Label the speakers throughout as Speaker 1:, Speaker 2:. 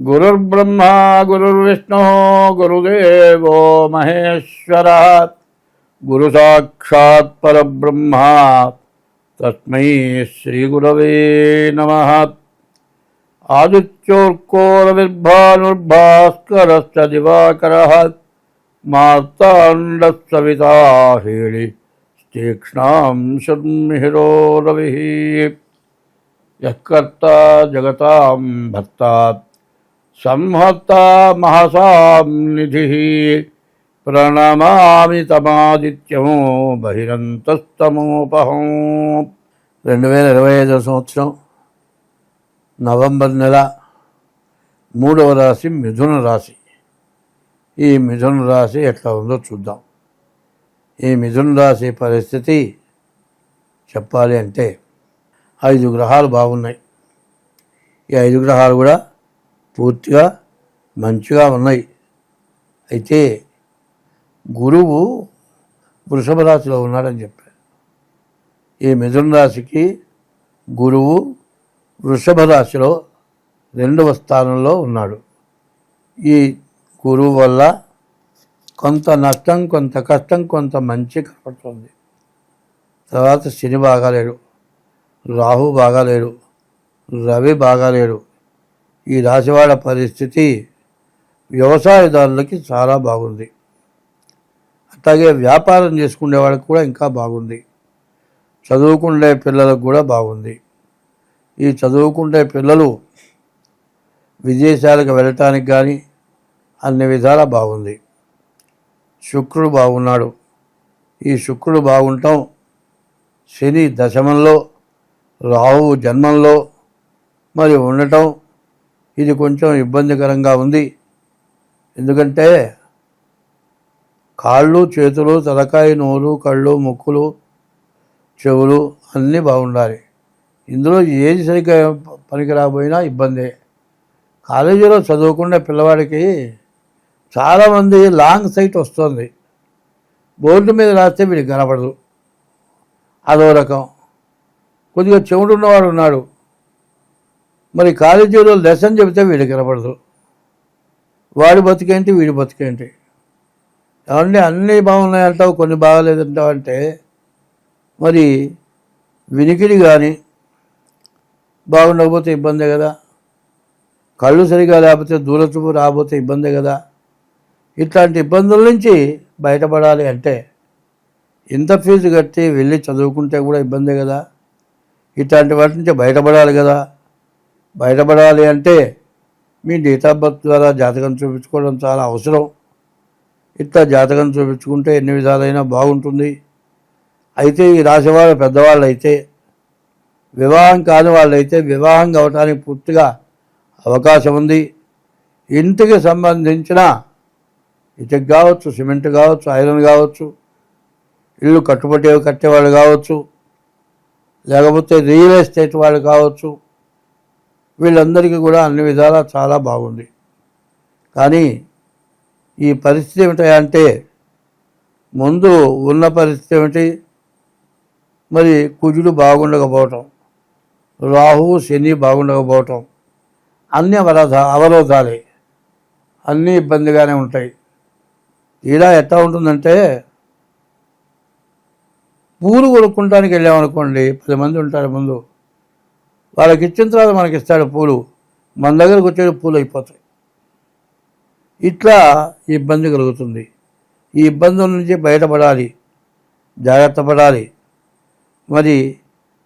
Speaker 1: गुरुर्ब्रह्मा, गुरुर्विष्णुः, गुरुदेवो, महेश्वरः। गुरुसाक्षात् परब्रह्मा। तस्मै श्रीगुरवे नमः। आदित्योर्कोरविर्भानुर्भास्करश्च दिवाकरः। मार्ताण्डस्सविता हेळि तीक्ष्णां शर्मिहिरो रविः। यः कर्ता जगतां भर्तात् సంహత్త సంహర్త మహసాం నిధి ప్రణమామి తమాదిత్యము బహిరంతస్తమోపహం. రెండు వేల ఇరవై ఐదవ సంవత్సరం నవంబర్ నెల మూడవ రాశి మిథున రాశి. ఈ మిథున రాశి ఎట్లా ఉందో చూద్దాం. ఈ మిథున రాశి పరిస్థితి చెప్పాలి అంటే ఐదు గ్రహాలు బాగున్నాయి. ఈ ఐదు గ్రహాలు కూడా పూర్తిగా మంచిగా ఉన్నాయి. అయితే గురువు వృషభ రాశిలో ఉన్నాడని చెప్పారు ఈ మిథున రాశికి గురువు వృషభ రాశిలో రెండవ స్థానంలో ఉన్నాడు. ఈ గురువు వల్ల కొంత నష్టం కొంత కష్టం కొంత మంచి కనపడుతుంది. తర్వాత శని బాగాలేడు రాహు బాగాలేడు రవి బాగాలేడు ఈ రాశివాడ పరిస్థితి వ్యవసాయదారులకి చాలా బాగుంది. అట్లాగే వ్యాపారం చేసుకునే వాళ్ళకి కూడా ఇంకా బాగుంది. చదువుకునే పిల్లలకు కూడా బాగుంది. ఈ చదువుకునే పిల్లలు విదేశాలకు వెళ్ళటానికి కానీ అన్ని విధాలా బాగుంది. శుక్రుడు బాగున్నాడు. ఈ శుక్రుడు బాగుంటాం శని దశమంలో రాహువు జన్మంలో మరి ఉండటం ఇది కొంచెం ఇబ్బందికరంగా ఉంది. ఎందుకంటే కాళ్ళు చేతులు తలకాయ నోరు కళ్ళు ముక్కులు చెవులు అన్నీ బాగుండాలి. ఇందులో ఏది సరిగ్గా పనికి రాబోయినా ఇబ్బందే. కాలేజీలో చదువుకునే పిల్లవాడికి చాలామంది లాంగ్ సైట్ వస్తుంది. బోర్డు మీద రాస్తే వీడికి కనపడదు. అదో రకం. కొద్దిగా చెవుడు ఉన్నవాడు ఉన్నాడు. మరి కాలేజీలో లెసన్ చెబితే వీడికి కనపడదు వాడి బతికేంటి వీడి బతికేంటి? ఏమంటే అన్నీ బాగున్నాయంటావు కొన్ని బాగాలేదంటావు అంటే మరి వినికిడి కానీ బాగుండకపోతే ఇబ్బందే కదా? కళ్ళు సరిగా లేకపోతే దూరచూపు రాకపోతే ఇబ్బందే కదా? ఇట్లాంటి ఇబ్బందుల నుంచి బయటపడాలి అంటే ఇంత ఫీజు కట్టి వెళ్ళి చదువుకుంటే కూడా ఇబ్బందే కదా? ఇట్లాంటి వాటి నుంచి బయటపడాలి కదా? బయటపడాలి అంటే మీ డేట్ ఆఫ్ బర్త్ ద్వారా జాతకం చూపించుకోవడం చాలా అవసరం. ఇట్లా జాతకం చూపించుకుంటే ఎన్ని విధాలైనా బాగుంటుంది. అయితే ఈ రాశివాళ్ళ పెద్దవాళ్ళు అయితే వివాహం కాని వాళ్ళైతే వివాహం అవటానికి పూర్తిగా అవకాశం ఉంది. ఇంటికి సంబంధించిన ఇటుక కావచ్చు సిమెంట్ కావచ్చు ఐరన్ కావచ్చు ఇల్లు కట్టుబట్టేవి కట్టేవాళ్ళు కావచ్చు లేకపోతే రియల్ ఎస్టేట్ వాళ్ళు కావచ్చు వీళ్ళందరికీ కూడా అన్ని విధాలా చాలా బాగుంది. కానీ ఈ పరిస్థితి ఏమిటంటే ముందు ఉన్న పరిస్థితి ఏమిటి? మరి కుజుడు బాగుండకపోవటం రాహువు శని బాగుండకపోవటం అన్ని అవరోధ అవరోధాలే అన్నీ ఇబ్బందిగానే ఉంటాయి. ఇలా ఎట్లా ఉంటుందంటే పూలు కొనుక్కుంటానికి వెళ్ళామనుకోండి పది మంది ఉంటారు ముందు వాళ్ళకి ఇచ్చిన తర్వాత మనకి ఇస్తాడు పూలు. మన దగ్గరకు వచ్చే పూలు అయిపోతాయి. ఇట్లా ఇబ్బంది కలుగుతుంది. ఈ ఇబ్బందుల నుంచి బయటపడాలి. జాగ్రత్త పడాలి. మరి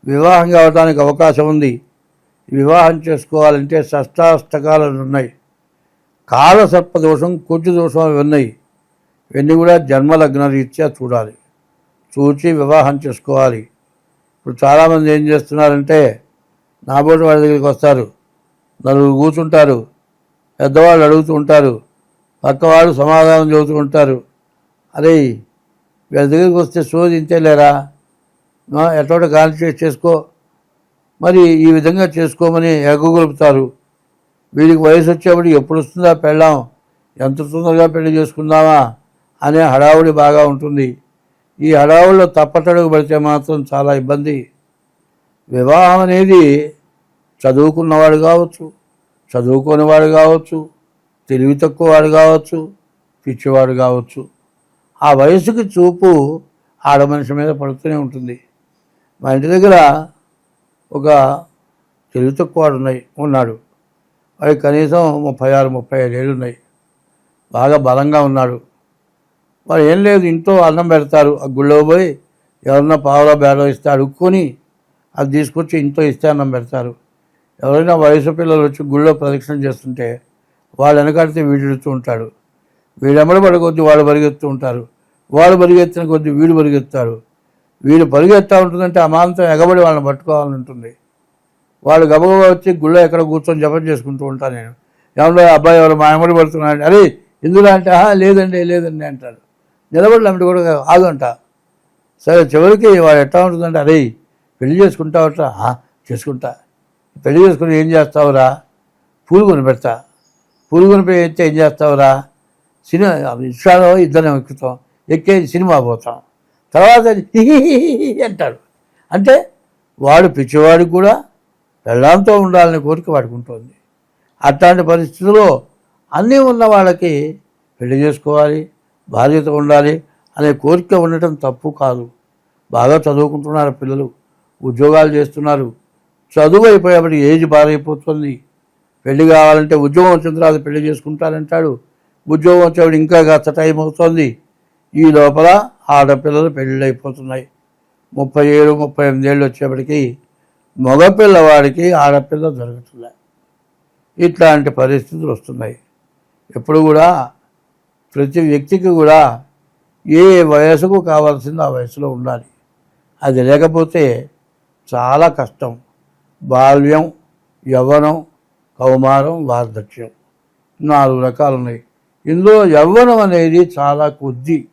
Speaker 1: వివాహం కావడానికి అవకాశం ఉంది. వివాహం చేసుకోవాలంటే షష్టాష్టకాలు ఉన్నాయి. కాల సర్ప దోషం కుజు దోషం ఇవి ఉన్నాయి. ఇవన్నీ కూడా జన్మలగ్న రీత్యా చూడాలి. చూచి వివాహం చేసుకోవాలి. ఇప్పుడు చాలామంది ఏం చేస్తున్నారంటే నాబోటి వాడి దగ్గరికి వస్తారు. నలుగురు కూర్చుంటారు. పెద్దవాళ్ళు అడుగుతూ ఉంటారు. పక్కవాళ్ళు సమాధానం చెబుతూ ఉంటారు. అరే వీళ్ళ దగ్గరికి వస్తే శోధించలేరా? ఎటువంటి కాన్సన్ట్రేట్ చేసుకో. మరి ఈ విధంగా చేసుకోమని ఎగ్గొలుపుతారు వీడికి వయసు వచ్చేప్పుడు ఎప్పుడు వస్తుందా పెళ్ళాం? ఎంత తొందరగా పెళ్ళి చేసుకుందామా? అనే హడావుడి బాగా ఉంటుంది. ఈ హడావుడిలో తప్పటడుగు పడితే మాత్రం చాలా ఇబ్బంది. వివాహం అనేది చదువుకున్నవాడు కావచ్చు చదువుకోని వాడు కావచ్చు తెలివి తక్కువ వాడు కావచ్చు పిచ్చివాడు కావచ్చు. ఆ వయసుకి చూపు ఆడ మనిషి మీద పడుతూనే ఉంటుంది. మా ఇంటి దగ్గర ఒక తెలివి తక్కువ వాడు ఉన్నాయి ఉన్నాడు. వాడికి కనీసం ముప్పై ఆరు ముప్పై ఐదు ఏళ్ళు ఉన్నాయి. బాగా బలంగా ఉన్నాడు. వాడు ఏం లేదు ఇంట్లో అన్నం పెడతారు. ఆ గుళ్ళో పోయి ఎవరన్నా పావులో బేడో ఇస్తే అడుక్కొని అది తీసుకొచ్చి ఇంట్లో ఇస్తానం పెడతారు. ఎవరైనా వయసు పిల్లలు వచ్చి గుళ్ళో ప్రదక్షిణ చేస్తుంటే వాళ్ళు వెనకాడితే వీడిడుతూ ఉంటాడు. వీడెమ్మడి పడి కొద్దీ వాళ్ళు పరిగెత్తు ఉంటారు. వాళ్ళు పరిగెత్తిన కొద్దీ వీడు పరిగెత్తాడు. వీడు పరిగెత్తా ఉంటుందంటే అమాంతం ఎగబడి వాళ్ళని పట్టుకోవాలని ఉంటుంది. వాళ్ళు గబగబా వచ్చి గుళ్ళో ఎక్కడ కూర్చొని జపం చేసుకుంటూ ఉంటాను నేను. ఏమన్నా అబ్బాయి ఎవరు మా ఎమ్మడి పడుతున్నాడు అరే ఇందులో అంటే ఆహా లేదండి లేదండి అంటాడు. నిలబడి అమ్మడి కూడా ఆగంట. సరే చివరికి వాడు ఎట్లా ఉంటుందంటే అరే పెళ్ళి చేసుకుంటావట్రా? చేసుకుంటా. పెళ్ళి చేసుకుని ఏం చేస్తావురా? పూలు కొనిపెడతా. పూలు కొనిపెడితే ఏం చేస్తావురా? సినిమా ఇష్టాలో ఇద్దరం ఎక్కుతాం. ఎక్కే సినిమా పోతాం. తర్వాత హిహిహిహి అంటాడు అంటే వాడు పిచ్చివాడికి కూడా పెళ్ళాంతో ఉండాలనే కోరిక వాడికి ఉంటుంది. అట్లాంటి పరిస్థితుల్లో అన్నీ ఉన్న వాళ్ళకి పెళ్ళి చేసుకోవాలి బాధ్యత ఉండాలి అనే కోరిక ఉండటం తప్పు కాదు. బాగా చదువుకుంటున్నారు పిల్లలు. ఉద్యోగాలు చేస్తున్నారు. చదువు అయిపోయేప్పటికి ఏజ్ పారైపోతుంది పెళ్ళి కావాలంటే ఉద్యోగం వచ్చిన తర్వాత పెళ్ళి చేసుకుంటారంటాడు. ఉద్యోగం వచ్చేవాడు ఇంకా కాస్త టైం అవుతుంది. ఈ లోపల ఆడపిల్లలు పెళ్ళిళ్ళు అయిపోతున్నాయి. ముప్పై ఏడు ముప్పై ఎనిమిది ఏళ్ళు వచ్చేప్పటికి మగపిల్లవాడికి ఆడపిల్ల దొరుకుతున్నాయి. ఇట్లాంటి పరిస్థితులు వస్తున్నాయి. ఎప్పుడు కూడా ప్రతి వ్యక్తికి కూడా ఏ వయసుకు కావాల్సిందో ఆ వయసులో ఉండాలి. అది లేకపోతే చాలా కష్టం. బాల్యం యవ్వనం కౌమారం వార్ధక్యం. నాలుగు రకాలు ఉన్నాయి. ఇందులో యవ్వనం అనేది చాలా కొద్ది.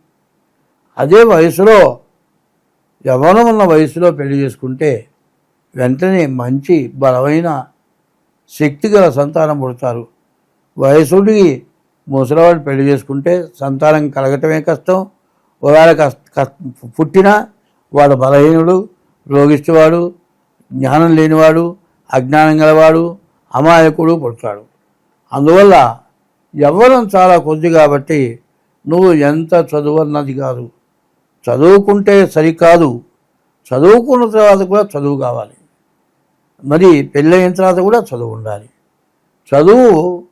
Speaker 1: అదే వయసులో యవ్వనం ఉన్న వయసులో పెళ్ళి చేసుకుంటే వెంటనే మంచి బలమైన శక్తిగల సంతానం పుడతారు. వయసుడికి ముసలివాడు పెళ్ళి చేసుకుంటే సంతానం కలగటమే కష్టం. ఒకవేళ కష్ట పుట్టినా వాడు బలహీనుడు రోగిష్టివాడు జ్ఞానం లేనివాడు అజ్ఞానం గలవాడు అమాయకుడు పుడతాడు. అందువల్ల యవ్వనం చాలా కొద్ది కాబట్టి నువ్వు ఎంత చదువు అన్నది కాదు. చదువుకుంటే సరికాదు. చదువుకున్న తర్వాత కూడా చదువు కావాలి. మరి పెళ్ళయిన తర్వాత కూడా చదువు ఉండాలి. చదువు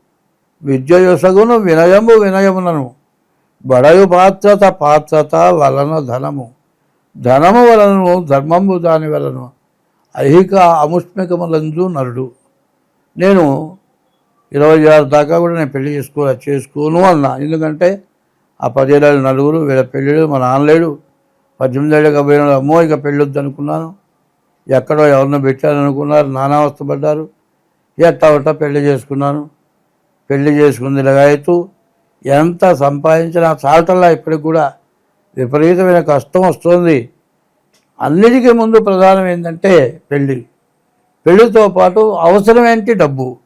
Speaker 1: విద్య యొసగును వినయము వినయమునను. బడయు పాత్రత పాత్రత వలన ధనము. ధనము వలన ధర్మము దాని వలన ఐహిక అముష్మికములందు నరుడు. నేను ఇరవై ఆరు దాకా కూడా నేను పెళ్ళి చేసుకో చేసుకోను అన్నా. ఎందుకంటే ఆ పదేళ్ళ నలుగురు వీళ్ళ పెళ్ళిళ్ళు మా నాన్నలేడు పద్దెనిమిది ఏళ్ళకి పోయిన అమ్మో ఇక పెళ్ళొద్దు అనుకున్నాను ఎక్కడో ఎవరినో పెట్టారనుకున్నారు నానావస్థ పడ్డారు ఎట్టా ఒట్టా పెళ్ళి చేసుకున్నాను. పెళ్ళి చేసుకుంది ఇలాగైతూ ఎంత సంపాదించినా చాలటల్లా ఇప్పటికి కూడా విపరీతమైన కష్టం వస్తుంది. అన్నిటికీ ముందు ప్రధానం ఏంటంటే పెళ్ళి పెళ్ళితో పాటు అవసరం ఏంటి డబ్బు.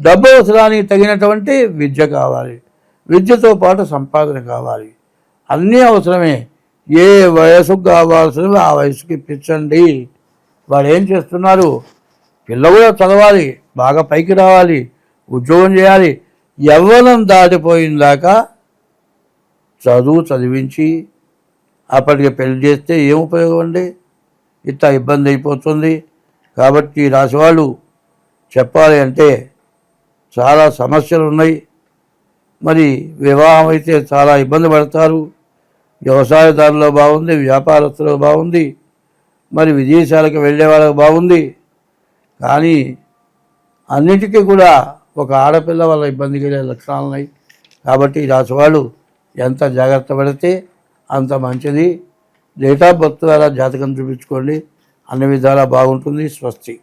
Speaker 1: డబ్బు అవసరానికి తగినటువంటి విద్య కావాలి. విద్యతో పాటు సంపాదన కావాలి. అన్నీ అవసరమే. ఏ వయసుకు కావాల్సినవి ఆ వయసుకి ఇప్పించండి. వాడు ఏం చేస్తున్నారు? పిల్ల కూడా చదవాలి. బాగా పైకి రావాలి. ఉద్యోగం చేయాలి. యవ్వనం దాటిపోయిందాక చదువు చదివించి అప్పటికి పెళ్ళి చేస్తే ఏం ఉపయోగం అండి? ఇంత ఇబ్బంది అయిపోతుంది. కాబట్టి ఈ చెప్పాలి అంటే చాలా సమస్యలు ఉన్నాయి. మరి వివాహం అయితే చాలా ఇబ్బంది పడతారు. వ్యవసాయదారులో బాగుంది వ్యాపారస్తులో బాగుంది. మరి విదేశాలకు వెళ్ళే వాళ్ళకి బాగుంది. కానీ అన్నిటికీ కూడా ఒక ఆడపిల్ల వల్ల ఇబ్బంది కలిగే లక్షణాలు ఉన్నాయి. కాబట్టి ఈ ఎంత జాగ్రత్త పడితే అంత మంచిది. డేట్ ఆఫ్ బర్త్ ద్వారా జాతకం చూపించుకోండి. అన్ని విధాలా బాగుంటుంది. స్వస్తి.